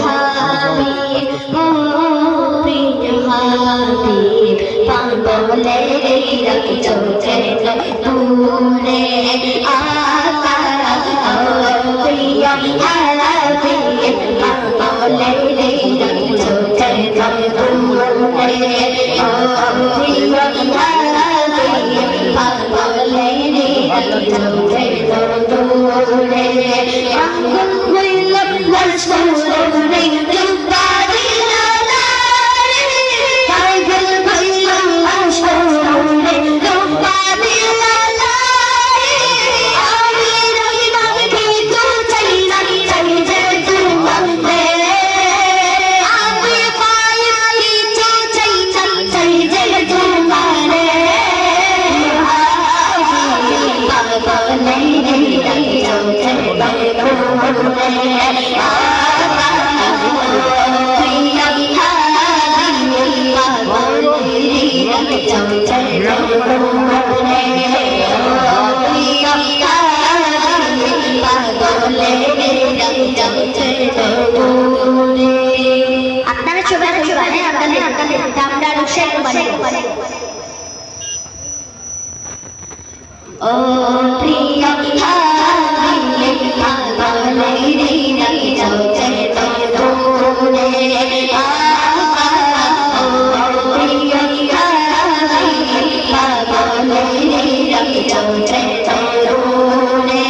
হাবিব মুরিদ হাবিব পাগলের রাখ চোখের আপনারা সবাই সবাই আপনাদের আপনাদের আমরা রুশের মানে ও চলছে তরুণে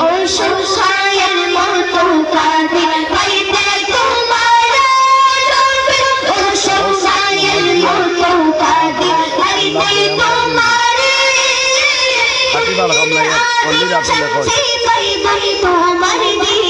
ওই সংসারের মতো কাঁদে পাইতে তোমার ওই সেই বাই বাই তোমার দিয়ে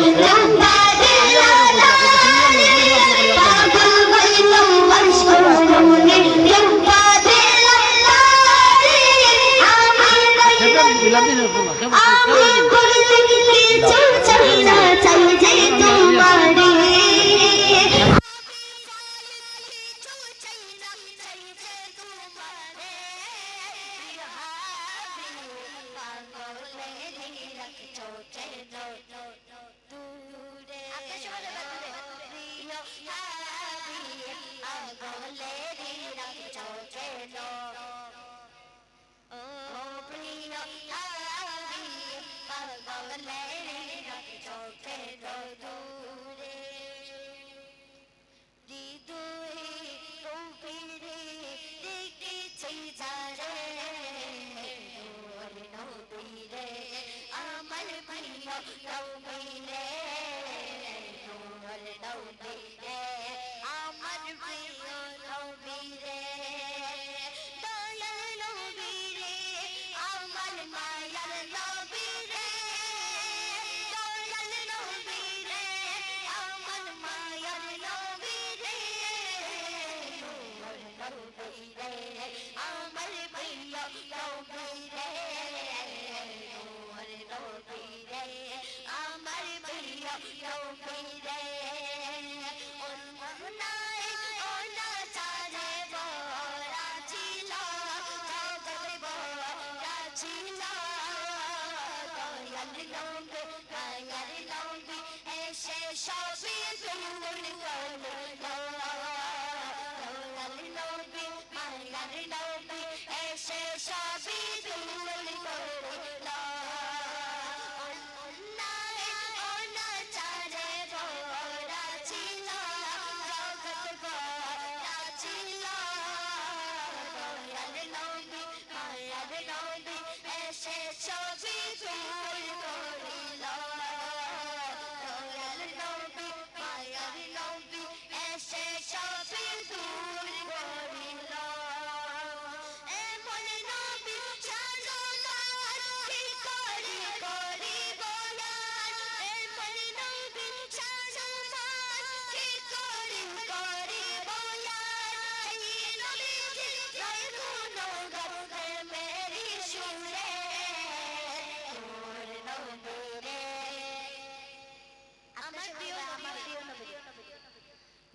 Thank you. கவலை সে সবই তুমুল বাংলার নবী এসে সবই তুমুল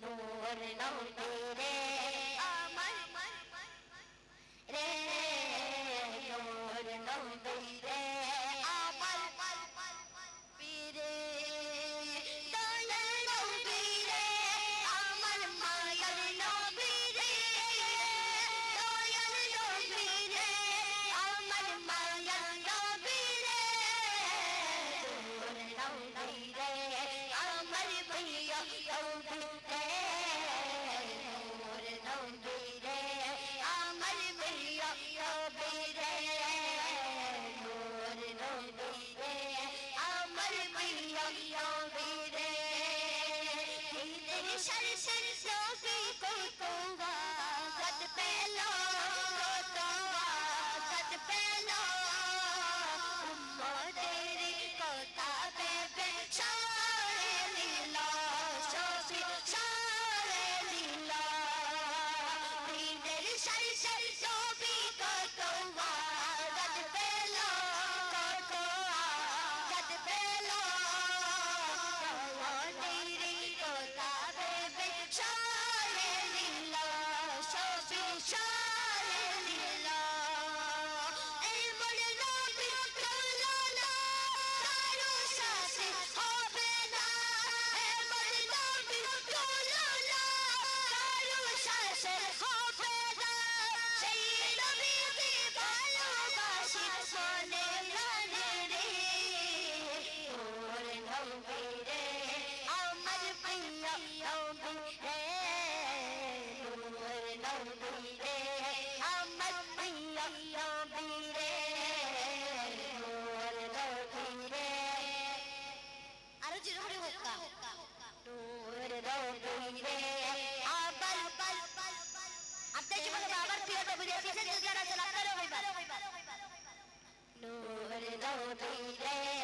মোর নৌরে রে আপনার জীবনে বাবার প্রিয় নবী রে পিছে যদি আর আছেন আপনারও হইবা নূর দাও রে।